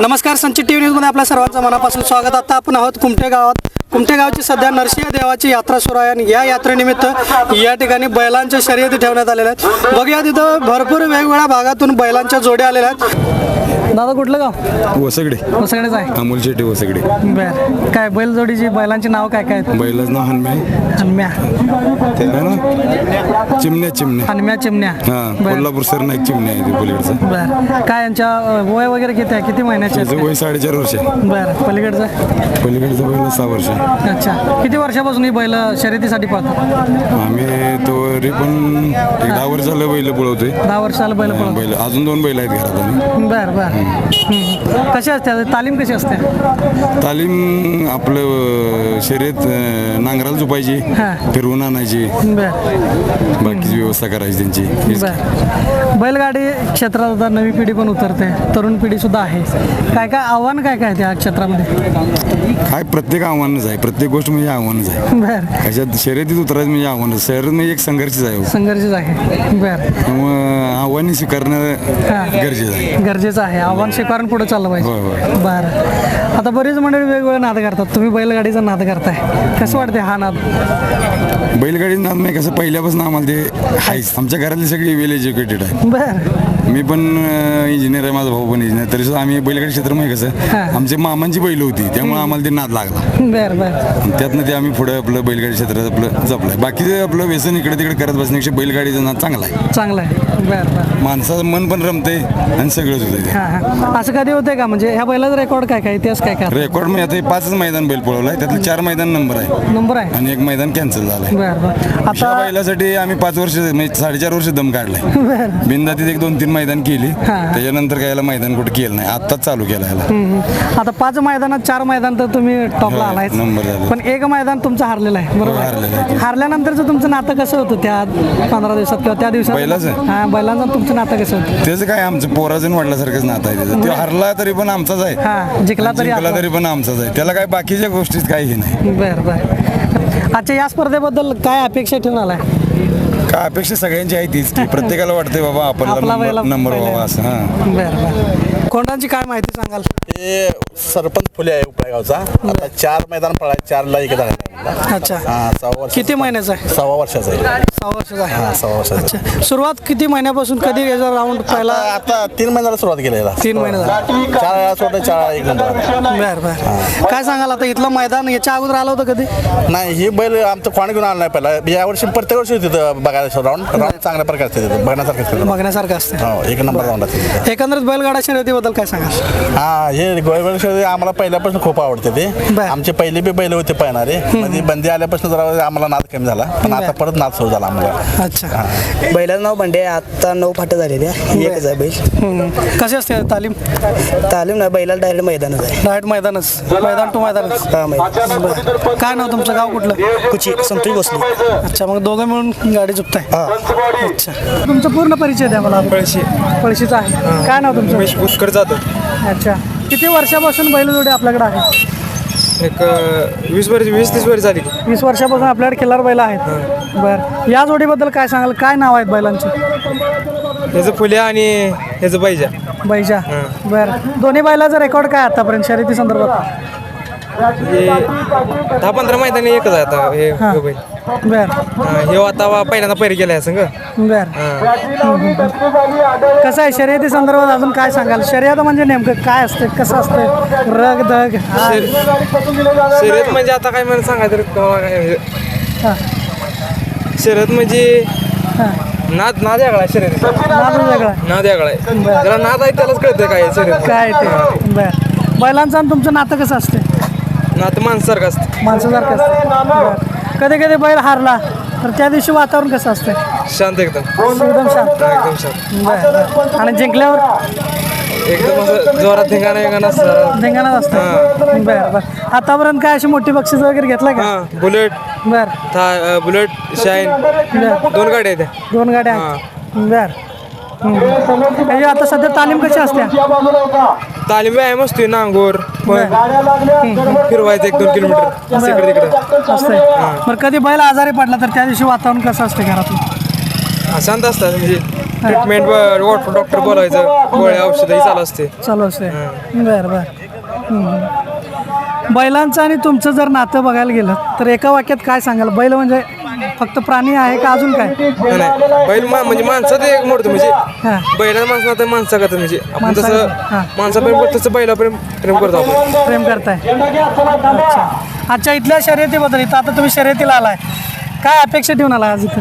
नमस्कार. संचित T V न्यूजमध्ये आपल्या सर्वांचं मनापासून स्वागत. आता आपण आहोत कुमठे गावात. कुमठे गावची सध्या नरसिंह देवाची यात्रा सुरू आहे आणि या यात्रेनिमित्त या ठिकाणी बैलांच्या शर्यती ठेवण्यात आलेल्या आहेत. बघूया तिथं भरपूर वेगवेगळ्या भागातून बैलांच्या जोड्या आलेल्या आहेत. दादा कुठलं गाव? वसगडे. सगळेच आहे. अमोल शेट्टी वसगडे. बर. काय बैलजोडीची बैलांची नाव काय काय? बैलाच नाव हनम्या हनम्या. चिमण्या चिमण्या. हनम्या चिमण्या. कोल्हापूर सर नाईक चिमण्या आहे बर. काय यांच्या वय वगैरे किती आहे? किती महिन्याचे आहेत? वय साडेचार वर्ष. आहे. बर पलीकडचं? पलीकडचं बैल सहा वर्ष. आहे. अच्छा. किती वर्षापासून ही बैल शर्यतीसाठी पाहतात आम्ही तोरी पण एक दहा वर्ष झालं बैल पळवतोय. दहा वर्षाला बैल पळवतात बैल अजून दोन बैल आहेत घरात आणि बर बर. कशी असते? तालीम कशी असते? तालीम आपलं शर्यत अं, नांगराला झुपायची हा. फिरवून आणायची. बर. बाकीची व्यवस्था करायची त्यांची. बर. बैलगाडी क्षेत्रात आता नवी पिढी पण उतरते. तरुण पिढी सुद्धा आहे. काय काय आव्हान काय काय त्या क्षेत्रामध्ये? काय प्रत्येक आव्हानच आहे. प्रत्येक गोष्ट म्हणजे आव्हानच आहे. बर. ह्याच्यात शर्यतीत उतरायचं म्हणजे आव्हानच. शर्यत म्हणजे एक संघर्षच आहे हो. संघर्षच आहे. बर. त्यामुळं आव्हाने स्वीकारणं. गरजेचं आहे. गरजेचं आहे. आव्हान स्वीकारून पुढे चाललं होय, पाहिजे बरं. आता बरीच मंडळी वेगवेगळे नाद करतात. तुम्ही बैलगाडीचा नाद करताय. कसं वाटते हा नाद? बैलगाडी नाद नाही. कसं पहिल्यापासून आम्हाला ते आहेच आमच्या घरातली सगळी वेल एज्युकेटेड आहे. बर. मी पण इंजिनियर आहे माझा भाऊ पण इंजिनियर तरी सुद्धा आम्ही बैलगाडी क्षेत्र म्हणजे हा. कसं आमच्या मामांची बैल होती त्यामुळे आम्हाला ते नाद लागला. बर बर. आणि त्यातनं ते आम्ही पुढे आपलं बैलगाडी क्षेत्रात आपलं जपलं बाकीचं आपलं व्यसन इकडे तिकडे करत बसण्यापेक्षा बैलगाडीचा नाद चांगला आहे. चांगलं आहे. बर बर. माणसाचं मन पण रमते आणि सगळंच होतं हां हां. असं कधी होतंय का? म्हणजे ह्या बैलाचा रेकॉर्ड काय काय? इतिहास काय काय? रेकॉर्ड मी आता हे पाचच मैदान बैल पळवलं आहे त्यातलं चार मैदान नंबर आहे. नंबर आहे? आणि एक मैदान कॅन्सल झालं आहे बर बर. त्या आता बैलासाठी आम्ही पाच वर्ष म्हणजे साडेचार वर्ष दम काढलाय. बर. बिनदातीत एक दोन तीन मैदान केली हा. त्याच्यानंतर काय याला मैदान कुठे केलं नाही. आत्ताच चालू केलं याला. आता पाच मैदानात चार मैदान तर तुम्ही टॉपला होय, आलाय नंबर झाले. पण एक मैदान तुमचं हारलेलं आहे हो, हारलेलं बरोबर आहे. हारल्यानंतरचं तुमचं नातं कसं होतं त्या पंधरा दिवसात किंवा त्या दिवसात? बैलाचं? हा बैलांचं तुमचं नातं कसं होतं? त्याचं काय आमचं पोराचं वाटल्यासारखंच नातं आहे त्याचं. तो हरला तरी पण आमचाच आहे. हा जिंकला तरी जिंकला आपला. तरी पण आमचाच आहे. त्याला काय बाकीच्या गोष्टीत काही नाही. बर बर. अच्छा या स्पर्धेबद्दल काय अपेक्षा ठेवून आलाय? काय अपेक्षा सगळ्यांची आहे तीच की प्रत्येकाला वाटतंय बाबा आपला आपल्याला बैला नंबर-. व्हावा असं हां. बर बर. कोंडांची काय माहिती सांगाल? हे सरपंच फुले आहे उपळेगावचा. आता चार मैदान पळाय चारला एक झाला अच्छा. हा वर्ष किती महिन्याचा आहे? सहा वर्षाचा आहे. सहा वर्षाचा हा आहे सहा वर्षाचा अच्छा. सुरुवात किती महिन्यापासून कधी याचा राऊंड पहिला? आता आता तीन महिन्याला सुरुवात केली याला. तीन महिने झाले. चार वेळा सोडलं चार वेळा एक नंबर. बर बर. काय सांगाल आता? इथलं मैदान याच्या अगोदर आलं होतं कधी? नाही ही बैल आमचं कोण घेऊन आलं नाही पहिला. या वर्षी प्रत्येक वर्षी तिथं बघायला. राऊंड राऊंड चांगल्या प्रकारचे बघण्यासारखं असतं. बघण्यासारखं असतं. हो एक नंबर राऊंड असते. एकंदरीत बैलगाडा शर्यतीबद्दल काय सांगाल? हा हे गोयबल आम्हाला पहिल्यापासून खूप आवडते ते. बर. आमचे पहिले बी बैल होते पळणारे मध्ये बंदी आल्यापासून जरा आम्हाला नाद कमी झाला. पण आता परत नाद सुरू झाला आम्हाला. अच्छा. बैलाचं नाव बंडे. आता नऊ फाट्या झालेल्या एकच आहे बैल. हम्म. कशी असते तालीम? तालीम ना बैलाला डायरेक्ट मैदानच आहे. डायरेक्ट मैदानच. मैदान टू मैदानच. हा मैदान. काय नाव तुमचं? गाव कुठलं? कुची संतोष बसली अच्छा मग दोघं मिळून गाडी चुकताय अच्छा. तुमचा पूर्ण परिचय द्या मला पळशी. पळशीचा आहे. काय नाव तुमचं? पुष्कर जातो अच्छा. किती वर्षापासून बैलजोडी आपल्याकडे आहे? एक अ, वीस वर्ष वीस तीस वर्ष झाली. वीस वर्षापासून आपल्याकडे खिल्लार बैल आहेत. बर. या जोडीबद्दल काय सांगाल? काय नाव आहेत बैलांचे? ह्याचं फुल्या आणि ह्याचं पाहिजे बैजा. बर. दोन्ही बैलाचा रेकॉर्ड काय आतापर्यंत? शर्यती संदर्भात? हे दहा पंधरा मैदानी एकच आहे आता हे हां हे. बैल. बर. हा, हे आता वा- पहिल्यांदा पैर केलाय संघ बर. कसं आहे शर्यती संदर्भात अजून काय सांगाल? शर्यत म्हणजे नेमकं काय असतं? कसं असतं? रग दग. शर्यत म्हणजे आता काय मला सांगायचं रे, केव्हा काय हे. हां, शर्यत म्हणजे हां. नाद नाद वेगळा आहे शर्यत नाद वेगळा. नाद वेगळा आहे. ज्याला नाद आहे त्यालाच कळतं काय आहे शर्यत काय ते? बर. बैलांचं आणि तुमचं नातं कसं असतं? नाद माणसासारखं असतं? माणसासारखं असतं. बरं. कधी कधी बैल हारला तर त्या दिवशी वातावरण कसं असतं शांत एकदम. एकदम शांत. हा, एकदम शांत. बरं, बरं. आणि जिंकल्यावर? एकदम असं जोरात धिंगाणा वेगाणा असं धिंगाणा असतं. बरं बरं. आतापर्यंत काय अशी मोठी बक्षीस वगैरे घेतलं का? हा बुलेट बर. था बुलेट शाईन. बर. दोन गाड्या आहेत त्या. दोन गाड्या आहेत. बर. हम्म. म्हणजे आता सध्या तालीम कशी असते तालीम व्यायाम असतोय नांगोर फिरवायचं एक दोन किलोमीटर. असं इकडे तिकडे. बरं कधी बैल आजारी पडला तर त्या दिवशी वातावरण कसं असते घरातून हा, शांत असतात म्हणजे ट्रीटमेंट वॉटर डॉक्टर बोलायचं गोळ्या औषधही चालू असते. चालू असते. बरं बरं. बैलांचं आणि तुमचं जर नातं बघायला गेलं तर एका वाक्यात काय सांगाल? बैल म्हणजे फक्त प्राणी आहे का अजून काय? नाही, नाही. बैल मा म्हणजे माणसात एक मोडतो म्हणजे हां. बैलाला माणसं आता माणसा म्हणजे आपण माणसा- तसं हां. माणसा प्रेम करतो तसं बैला प्रेम प्रेम करतो आपण. प्रेम करताय. अच्छा. अच्छा इथल्या शर्यतीबद्दल इथं आता तुम्ही शर्यतीला आलाय. काय अपेक्षा ठेवून आला आज इथं?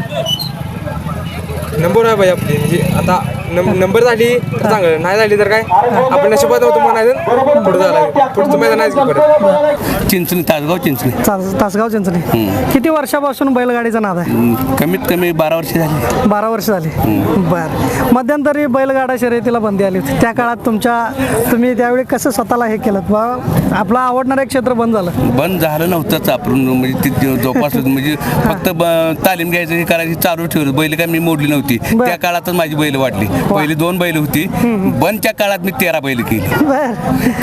नंबर आहे बाई आपली म्हणजे आता नं- नंबर झाली तर चांगलं. नाही झाली तर काय? आपण नशिबात होतो म्हणायचं पुढे झाला पुढचं मैदान परत चिंचणी तासगाव चिंचणी. तास- तासगाव चिंचणी. किती वर्षापासून बैलगाडीचा नाद आहे? कमीत कमी बारा वर्ष झाली. बारा वर्ष झाली. बर. मध्यंतरी बैलगाडा शर्यतीला बंदी आली होती. त्या काळात तुमच्या तुम्ही त्यावेळी कसं स्वतःला हे केलं? बा आपलं आवडणारं एक क्षेत्र बंद झालं. बंद झालं नव्हतंच आपण म्हणजे ते जोपासलं म्हणजे फक्त ब- तालीम घ्यायचं हे करायची चालू ठेवलं. बैल काय मी मोडली नव्हती. बर. त्या काळातच माझी बैल वाढली. पहिली दोन बैल होती. बंदच्या काळात मी तेरा बैल केली.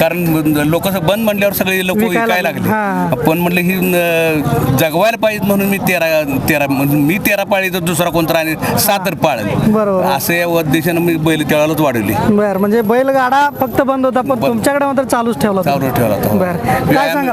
कारण लोक बंद म्हणल्यावर सगळे लोक विकायला लागले. पण म्हटलं ही जगवायला पाहिजे म्हणून मी तेरा तेरा मी तेरा पाळी तर दुसरा कोणता आणि सातर पाळेल बरोबर. असं या उद्देशानं मी बैल त्यावेळेलाच वाढवली. बर म्हणजे बैलगाडा फक्त बंद होता पण तुमच्याकडे मात्र चालूच ठेवला. चालू ठेवला होता.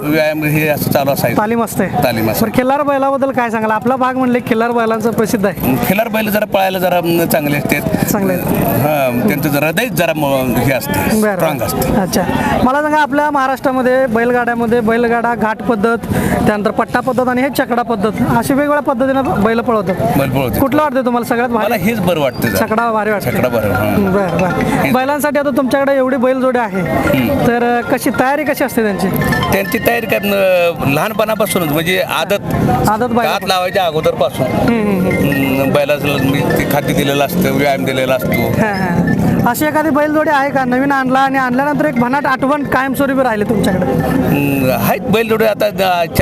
व्यायाम हे असं चालू असायचं. तालीम असते. तालीम असते. खिल्लार बैलाबद्दल काय सांगाल? आपला भाग म्हणले खिल्लार बैलांचं प्रसिद्ध आहे. खिलार बैल जरा पळायला जरा चांगले असतात चांगले हा त्यांचं जरा हृदय जरा म, हे असते स्ट्रॉंग असते. अच्छा. मला सांगा आपल्या महाराष्ट्रामध्ये बैलगाड्यामध्ये बैलगाडा घाट पद्धत त्यानंतर पट्टा पद्धत आणि हे चकडा पद्धत अशी वेगवेगळ्या पद्धतीनं बैल पळवतात. बैल पळवतात. कुठलं वाटतं तुम्हाला सगळ्यात मला भारी हेच बरं वाटतं जरा. छकडा भारी वाटतं छकडा बरं हां. बरं बरं. बैलांसाठी आता तुमच्याकडे एवढी बैलजोडी आहे. तर अं, कशी तयारी कशी असते त्यांची? त्यांची तयारी करणं लहानपणापासूनच म्हणजे आदत आदत बैला हात लावायच्या अगोदरपासून. बैलाचं मी ते खाद्य दिलेलं असतं व्यायाम दिलेला असतो. हां हां अशी एखादी बैलजोडी आहे का? नवीन आणला आणि आणल्यानंतर एक भन्नाट आठवण कायमस्वरूपी राहिली तुमच्याकडे? हम्म, आहेत बैल जोडे आता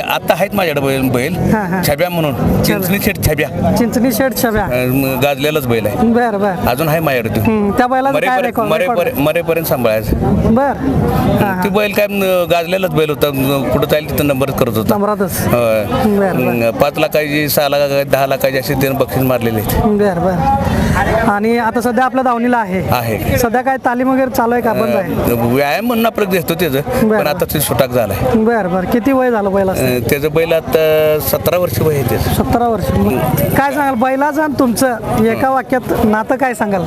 आता आहेत माझ्याकडे बैल बैल. हां, हां. छब्या म्हणून. चिंचणी शेट छब्या. चिंचणी शेट छब्या. अं, गाजलेलाच बैल आहे. बरं बरं. अजून आहे माझ्याकडे तो. हम्म, त्या बैलाचं काय मरेपर्यंत रेकॉर्ड मरेपर्यंत मरेपर्यंत सांभाळायचं. बर. हां ती बैल काय गाजलेलाच बैल होता. कुठं जाईल तिथं नंबर करत होता. नंबरातच. होय. बरं, बरं. न- पाच लाखाची सहा लाखाची दहा लाखाची असे त्यानं बक्षीस मारलेले आहेत. बर बर. आणि आता सध्या आपल्या दावणीला आहे. आहे. सध्या काय तालीम वगैरे चालू आहे का? बंद आहे? व्यायाम म्हणून आपलं घेतो त्याचं बरं. पण आता ते सुटाक झालाय. बर बर. किती वय झालं बैला अं, त्याचं बैल आता सतरा वर्ष वय आहे त्याचं. सतरा वर्ष. काय सांगाल बैलाचं आणि तुमचं एका वाक्यात नातं काय सांगाल?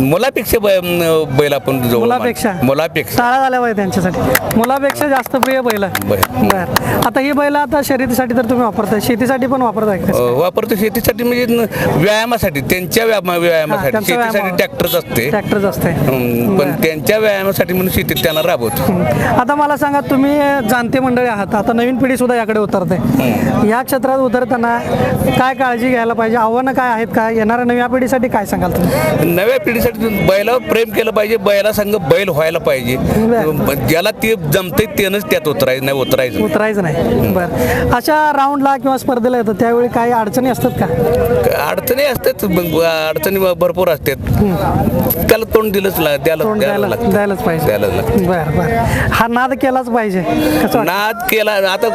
मुलापेक्षा बै- अं, बैल आपण जवळ मुलापेक्षा. मुलापेक्षा. शाळा झाल्या पाहिजे त्यांच्यासाठी. मुलापेक्षा जास्त प्रिय बैल. बर. आता ही बैल आता शर्यतीसाठी तर तुम्ही वापरताय. शेतीसाठी पण वापरताय का? अं, वापरतो. शेतीसाठी म्हणजे न- व्यायामासाठी त्यांच्या व्यायामा व्यायामासाठी. शेतीसाठी व्यायामावर. ट्रॅक्टरच असते ट्रॅक्टरच असते हं, पण त्यांच्या व्यायामासाठी म्हणून शेतीत त्यांना राबवतो. आता मला सांगा तुम्ही जाणते मंडळी आहात. आता नवीन पिढी सुद्धा याकडे उतरते. या क्षेत्रात उतरताना काय काळजी घ्यायला पाहिजे? आव्हानं काय आहेत का? येणाऱ्या नव्या पिढीसाठी काय सांगाल तुम्ही? नव्या पिढीसाठी बैलावर प्रेम केलं पाहिजे बैला संग बैल व्हायला पाहिजे. बरं. ज्याला ते जमते त्यानंच त्यात उतरायचं नाही उतरायचं. उतरायचं नाही. बरं. अशा राऊंडला किंवा स्पर्धेला येतं त्यावेळी काही अडचणी असतात का? अडचणी असतात अडचणी भरपूर असतात. त्याला तोंड दिलंच ला- द्यायला तोंड द्यायला लागतं. द्यायलाच पाहिजे. द्यायला लागतं. बरं बरं. हा नाद केलाच पाहिजे. कसं वाटतं? नाद केला आता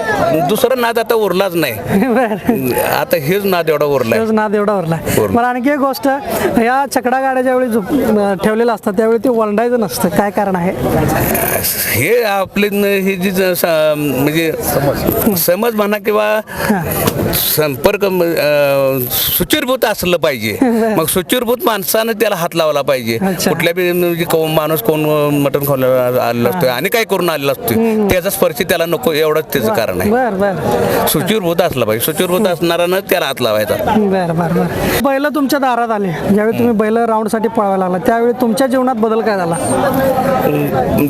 दुसरा नाद आता उरलाच नाही. बरं. आता हेच नाद एवढा उरलाय. तोच नाद एवढा उरला उरला. मला आणखी एक गोष्ट या छकडा गाड्या ज्यावेळी झोप अं, असतात त्यावेळी ते वलडायचं नसतं. काय कारण आहे? हे आपले न- हे जी ज- स- म्हणजे समज म्हणा किंवा संपर्क म- अं, सुचिरभूत असलं पाहिजे. मग सुचिरभूत माणसानं त्याला हात लावला पाहिजे. कुठल्या बी म्हणजे माणूस कोण मटण खायला आलेला असतोय आणि काय करून आलेला असतोय. त्याचा स्पर्श त्याला नको एवढंच त्याचं कारण आहे. बर बर. सुचिरभूत असला पाहिजे. सुचिरभूत असणारानं त्याला हात लावायचा. बर बर बर. बैल तुमच्या दारात आले. ज्यावेळी तुम्ही बैल राऊंडसाठी पळायला लागला त्यावेळी तुमच्या जीवनात बदल काय झाला?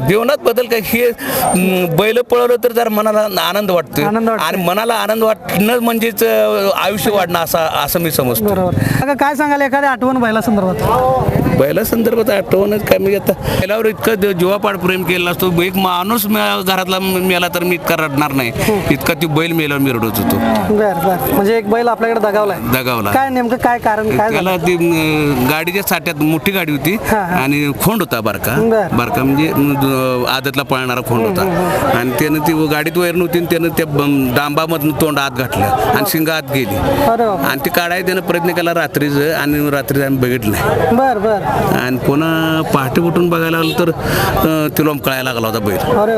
जीवनात बदल काय? हे अं, बैल पळवलं तर जरा मनाला आनंद वाटतो आनंद वाटतो. आणि मनाला आनंद वाटणं म्हणजेच अं, आयुष्य वाढणं असं असं मी समजतो. बरोबर. आता काय सांगाल एखादी आठवण बैला संदर्भात बैला संदर्भात आठवणच काय म्हणजे आता बैलावर इतकं ज- जीवापाड प्रेम केलेला असतो एक माणूस म- घरातला म- मेला तर मी इतका रडणार नाही. इतका ती बैल मेल्यावर मी रडत होतो. बर बर. म्हणजे एक बैल आपल्याकडे दगावलाय. दगावला. काय नेमकं काय कारण? काय त्याला ती गाडीच्या साठ्यात मोठी गाडी होती. आणि खोंड होता बारका. बर. बारका म्हणजे आदतला पळणारा खोंड होता. आणि त्यानं ती गाडीत वैर नव्हती आणि त्यानं त्या डांबामधनं तोंड आत घातलं आणि शिंग आत गेली. आणि ती काढायला त्यानं प्रयत्न केला रात्रीचं आणि रात्री आम्ही बघितलं बर बर. आणि पुन्हा पहाटे उठून बघायला आलो तर अं, ती लोंबकळायला लागला होता बैल.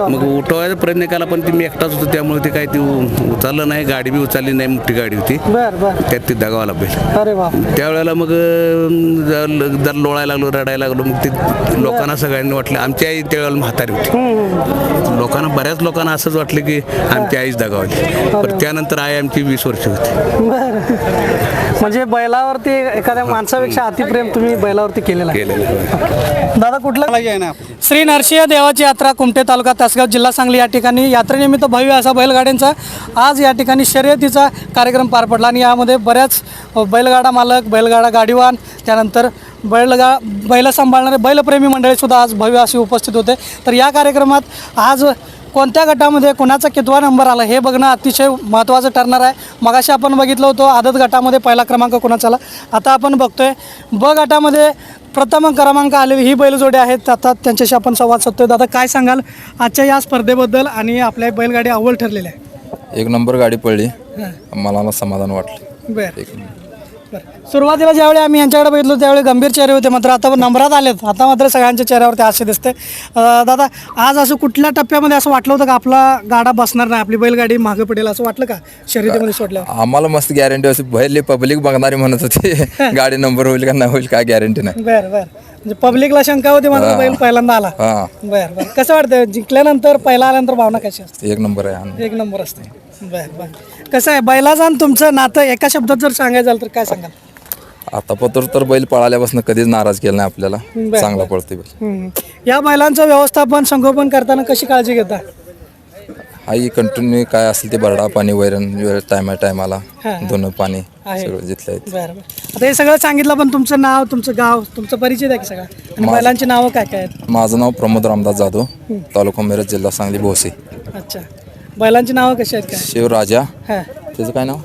मग उठवायचा प्रयत्न केला पण ती मी एकटाच होतो त्यामुळे ते काय ती उचललं नाही. गाडी बी उचलली नाही मोठी गाडी होती. बर बर. त्यात ती दगावाला बैल. त्यावेळेला मग जर लोळायला लागलो रडायला लागलो मग ते लोकांना सगळ्यांनी वाटलं आमची आई त्यावेळेला म्हातारी होती. लोकांना बऱ्याच लोकांना असंच वाटलं की आमची आईच दगावली. पण त्यानंतर आई आमची वीस वर्ष होती. म्हणजे बैलावरती एखाद्या माणसापेक्षा अतिप्रेम तुम्ही बैलावरती केलेलं आहे. केलेलं आहे. दादा कुठलं? श्री नरसिंह देवाची यात्रा कुमटे तालुका तासगाव जिल्हा सांगली या ठिकाणी. यात्रेनिमित्त भव्य असा बैलगाड्यांचा आज या ठिकाणी शर्यतीचा कार्यक्रम पार पडला आणि यामध्ये बऱ्याच बैलगाडा मालक बैलगाडा गाडीवान त्यानंतर बैलगा बैल सांभाळणारे बैलप्रेमी मंडळीसुद्धा आज भव्य असे उपस्थित होते. तर या कार्यक्रमात आज कोणत्या गटामध्ये कोणाचा कितवा नंबर आला हे बघणं अतिशय महत्त्वाचं ठरणार आहे. मगाशी आपण बघितलं होतं आदत गटामध्ये पहिला क्रमांक कोणाचा आला. आता आपण बघतोय ब गटामध्ये प्रथम क्रमांक आलेली ही बैलजोडी आहेत. आता त्यांच्याशी आपण संवाद साधतोय. दादा काय सांगाल आजच्या या स्पर्धेबद्दल आणि आपल्या बैलगाडी अव्वल ठरलेल्या आहे एक नंबर गाडी पडली. मला समाधान वाटलं. बरं. एक नंबर. बरं सुरुवातीला ज्यावेळी आम्ही यांच्याकडे बघितलो त्यावेळी गंभीर चेहरे होते मात्र आता नंबरात आलेत. आता मात्र सगळ्यांच्या चेहऱ्यावरती असे दिसते दादा आज असं कुठल्या टप्प्यामध्ये असं वाटलं होतं का आपला गाडा बसणार नाही आपली बैलगाडी मागे पडेल असं वाटलं का शर्यतीमध्ये सोडल्यावर? आम्हाला मस्त गॅरंटी होती बाहेरली पब्लिक बघणारी म्हणत होती गाडी नंबर होईल का नाही होईल काय गॅरंटी नाही. बर बर. म्हणजे पब्लिकला शंका होती मात्र बैल पहिल्यांदा आला. बर बर. कसं वाटतं जिंकल्यानंतर पहिला आल्यानंतर भावना कशी असते एक नंबर आहे. एक नंबर असते. बर बर. कसं आहे बैलाचं आणि तुमचं नातं एका शब्दात जर सांगायचं झालं तर काय सांगाल? आता पत्र तर बैल पळाल्यापासून कधीच नाराज केला नाही आपल्याला. बरं. चांगला पळतोय बैल. हम्म. या बैलांचं व्यवस्थापन संगोपन करताना कशी काळजी घेता? आई कंटिन्यू काय असेल ते बरडा पाणी वैरण वेळ टायमा टायमाला हा. दोन पाणी आहे. सगळं जिथलं आहे. ते. बरं बरं. आता हे सगळं सांगितलं पण तुमचं नाव तुमचं गाव तुमचा परिचय द्या की सगळा. आणि माझं- बैलांची नावं काय काय आहेत? माझं नाव प्रमोद रामदास जाधव तालुका मिरज जिल्हा सांगली भोसे. अच्छा. बैलांची नावं कशी आहेत काय? शिवराजा. हां. त्याचं काय नाव?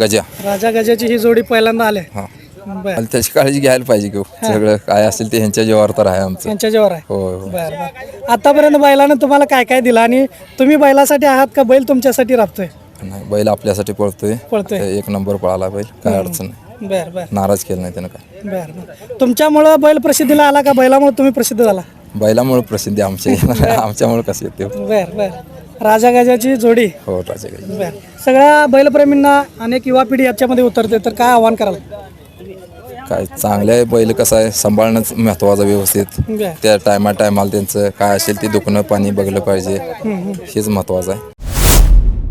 गजा. राजा गजाची ही जोडी पहिल्यांदा आले. हां. बरं. आणि त्याची काळजी घ्यायला पाहिजे की हो. सगळं काय असेल ते ह्यांच्या जीवावर तर आहे आमचं. यांच्या जेवर आहे. हो हो बरं बरं. आतापर्यंत बैलानं तुम्हाला काय काय दिलं? आणि तुम्ही बैलासाठी आहात का बैल तुमच्यासाठी राबतोय? नाही बैल आपल्यासाठी पळतोय. पळतोय. एक नंबर पळाला बैल. काय अडचण नाही. बरं बरं. नाराज केलं नाही त्यानं काय. बरं बरं. तुमच्यामुळं बैल प्रसिद्धीला आला का? बैलामुळे तुम्ही प्रसिद्ध झाला? बैलामुळे प्रसिद्धी आमच्या आमच्यामुळे कसं येते हो. बरं बरं. राजा गजाची जोडी. हो राजाकडे बरं. सगळ्या बैलप्रेमींना अनेक युवा पिढी याच्यामध्ये उतरते तर काय आव्हान कराल? काय चांगले आहे बैल कसं आहे सांभाळणंच महत्वाचं व्यवस्थित. त्या टायमा टायमाला त्यांचं काय असेल ते दुखणं पाणी बघलं पाहिजे. हेच महत्वाचं आहे.